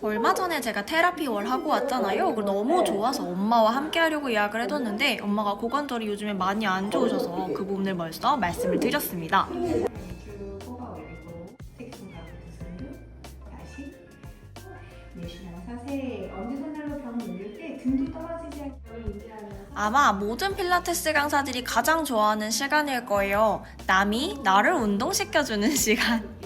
얼마 전에 제가 테라피월 하고 왔잖아요. 그래서 너무 좋아서 엄마와 함께 하려고 예약을 해뒀는데 엄마가 고관절이 요즘에 많이 안 좋으셔서 그 부분을 먼저 말씀을 드렸습니다. 내쉬면서 세 엄지 손으로 병 올릴 때 등도 떨어지지 않게 아마 모든 필라테스 강사들이 가장 좋아하는 시간일 거예요. 남이 나를 운동시켜주는 시간.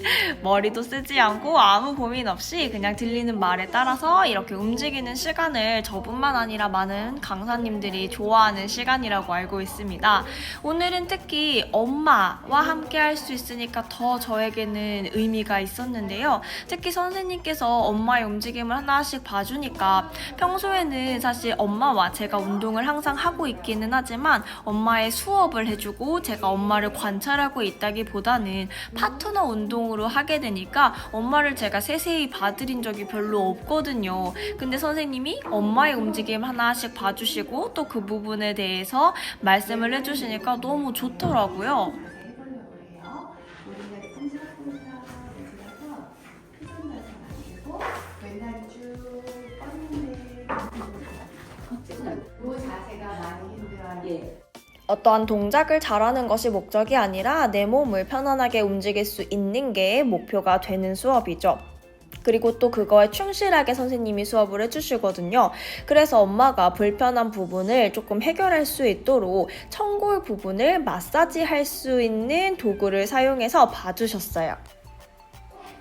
머리도 쓰지 않고 아무 고민 없이 그냥 들리는 말에 따라서 이렇게 움직이는 시간을 저뿐만 아니라 많은 강사님들이 좋아하는 시간이라고 알고 있습니다. 오늘은 특히 엄마와 함께 할 수 있으니까 더 저에게는 의미가 있었는데요. 특히 선생님께서 엄마의 움직임을 하나씩 봐주니까 평소에는 사실 엄마와 제가 운동을 항상 하고 있기는 하지만 엄마의 수업을 해주고 제가 엄마를 관찰하고 있다기보다는 파트너 운동으로 하게 되니까 엄마를 제가 세세히 봐드린 적이 별로 없거든요. 근데 선생님이 엄마의 움직임 하나씩 봐주시고 또 그 부분에 대해서 말씀을 해주시니까 너무 좋더라고요. 오른다리 끈적끈적 내려서 피선 발사 마시고 왼다리 예. 어떠한 동작을 잘하는 것이 목적이 아니라 내 몸을 편안하게 움직일 수 있는 게 목표가 되는 수업이죠. 그리고 또 그거에 충실하게 선생님이 수업을 해주시거든요. 그래서 엄마가 불편한 부분을 조금 해결할 수 있도록 청골 부분을 마사지 할 수 있는 도구를 사용해서 봐주셨어요.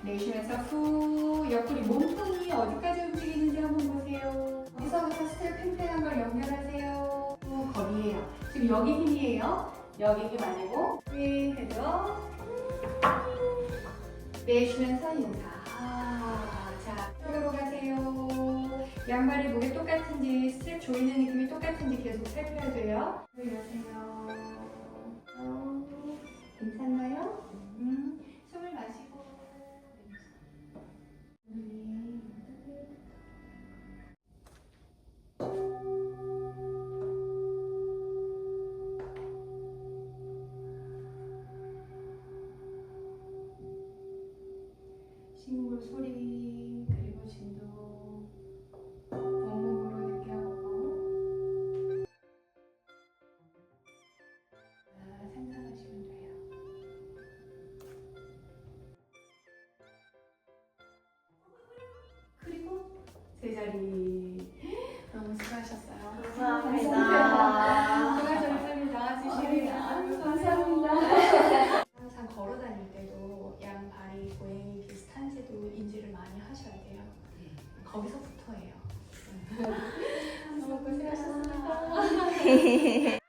내쉬면서 후 옆구리 몸통이 어디까지 여기 힘이에요. 여기 힘 아니고 위 해줘. 내쉬면서 인사. 아, 자, 들어로 가세요. 양발이 목에 똑같은지 스텝 조이는 느낌이 똑같은지 계속 살펴야 돼요. 들으세요. 식물 소리 그리고 진도 온몸으로 느껴보고 아, 상상하시면 돼요. 그리고 제자리 너무 수고하셨어요. 감사합니다. 거기서부터예요. 너무 고생하셨습니다.